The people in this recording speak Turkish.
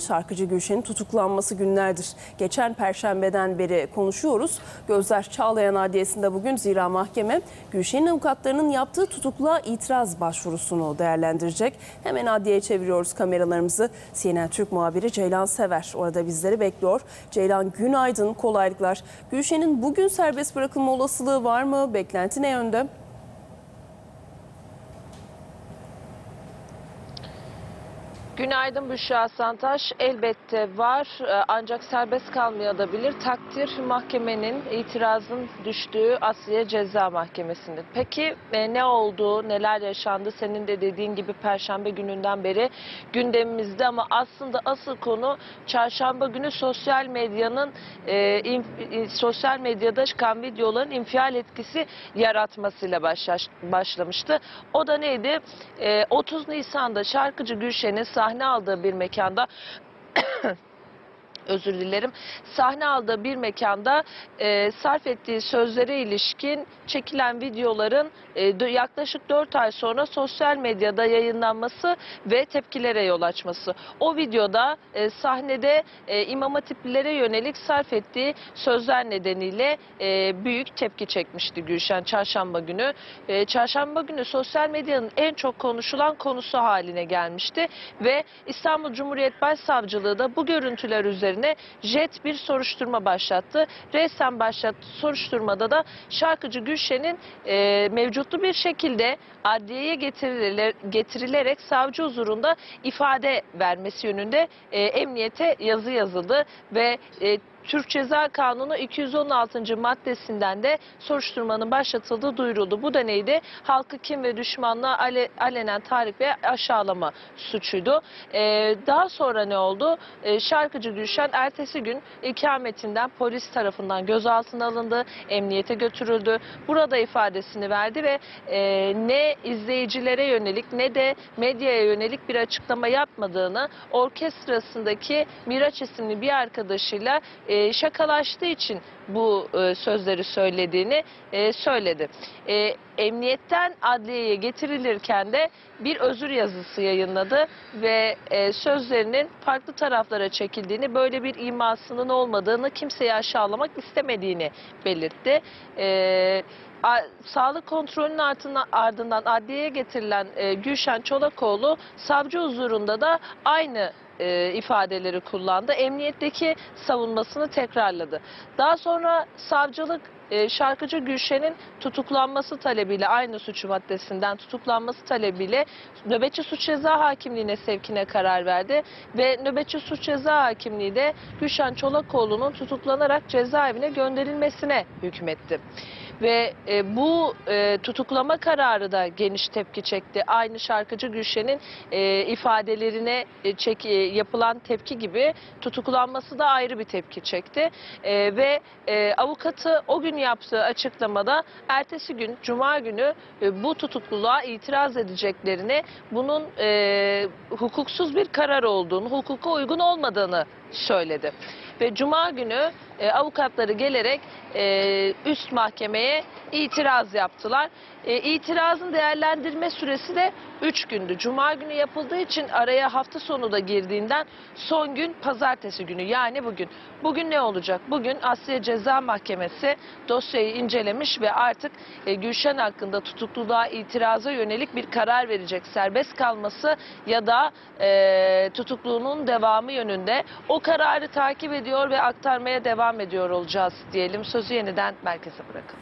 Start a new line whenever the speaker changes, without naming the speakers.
Şarkıcı Gülşen'in tutuklanması günlerdir. Geçen perşembeden beri konuşuyoruz. Gözler Çağlayan Adliyesi'nde bugün zira mahkeme Gülşen'in avukatlarının yaptığı tutukluğa itiraz başvurusunu değerlendirecek. Hemen adliyeye çeviriyoruz kameralarımızı. CNN Türk muhabiri Ceylan Sever orada bizleri bekliyor. Ceylan günaydın, kolaylıklar. Gülşen'in bugün serbest bırakılma olasılığı var mı? Beklenti ne yönde?
Günaydın Büşra Santaş. Elbette var Ee, ancak serbest kalmayabilir. Takdir mahkemenin itirazın düştüğü Asliye Ceza Mahkemesi'nin. Peki e, ne oldu, neler yaşandı? Senin de dediğin gibi Perşembe gününden beri gündemimizde ama aslında asıl konu Çarşamba günü sosyal medyanın e, inf- e, sosyal medyada çıkan videoların infial etkisi yaratmasıyla başlamıştı. O da neydi? E, 30 Nisan'da şarkıcı Gülşen'in sahne aldığı bir mekanda özür dilerim. Sahne aldığı bir mekanda e, sarf ettiği sözlere ilişkin çekilen videoların e, yaklaşık 4 ay sonra sosyal medyada yayınlanması ve tepkilere yol açması. O videoda e, sahnede e, imam hatiplilere yönelik sarf ettiği sözler nedeniyle e, büyük tepki çekmişti Gülşen çarşamba günü. E, çarşamba günü sosyal medyanın en çok konuşulan konusu haline gelmişti ve İstanbul Cumhuriyet Başsavcılığı da bu görüntüler üzerine jet bir soruşturma başlattı. Resen başlattı soruşturmada da şarkıcı Gülşen'in e, mevcutlu bir şekilde adliyeye getiriler, getirilerek savcı huzurunda ifade vermesi yönünde e, emniyete yazı yazıldı ve e, Türk Ceza Kanunu 216. maddesinden de soruşturmanın başlatıldığı duyuruldu. Bu da? Halkı kim ve düşmanlığa ale, alenen tahrik ve aşağılama suçuydu. Ee, daha sonra ne oldu? Ee, şarkıcı Gülşen ertesi gün ikametinden polis tarafından gözaltına alındı, emniyete götürüldü. Burada ifadesini verdi ve e, ne izleyicilere yönelik ne de medyaya yönelik bir açıklama yapmadığını orkestrasındaki Miraç isimli bir arkadaşıyla e, şakalaştığı için bu e, sözleri söylediğini e, söyledi. E, emniyetten adliyeye getirilirken de bir özür yazısı yayınladı ve e, sözlerinin farklı taraflara çekildiğini, böyle bir imasının olmadığını, kimseyi aşağılamak istemediğini belirtti. E, sağlık kontrolünün ardından, ardından adliyeye getirilen e, Gülşen Çolakoğlu savcı huzurunda da aynı e, ifadeleri kullandı. Emniyetteki savunmasını tekrarladı. Daha sonra savcılık e, şarkıcı Gülşen'in tutuklanması talebiyle aynı suç maddesinden tutuklanması talebiyle nöbetçi suç ceza hakimliğine sevkine karar verdi ve nöbetçi suç ceza hakimliği de Gülşen Çolakoğlu'nun tutuklanarak cezaevine gönderilmesine hükmetti. Ve e, bu e, tutuklama kararı da geniş tepki çekti. Aynı şarkıcı Gülşen'in e, ifadelerine e, çek, e, yapılan tepki gibi tutuklanması da ayrı bir tepki çekti. E, ve e, avukatı o gün yaptığı açıklamada ertesi gün Cuma günü e, bu tutukluluğa itiraz edeceklerini, bunun e, hukuksuz bir karar olduğunu, hukuka uygun olmadığını söyledi. Ve Cuma günü e, avukatları gelerek e, üst mahkemeye itiraz yaptılar. E, itirazın değerlendirme süresi de 3 gündü. Cuma günü yapıldığı için araya hafta sonu da girdiğinden son gün pazartesi günü yani bugün. Bugün ne olacak? Bugün Asya Ceza Mahkemesi dosyayı incelemiş ve artık e, Gülşen hakkında tutukluluğa itiraza yönelik bir karar verecek. Serbest kalması ya da e, tutukluğunun devamı yönünde o kararı takip ediyor ve aktarmaya devam ediyor olacağız diyelim. Sözü yeniden merkeze bırakalım.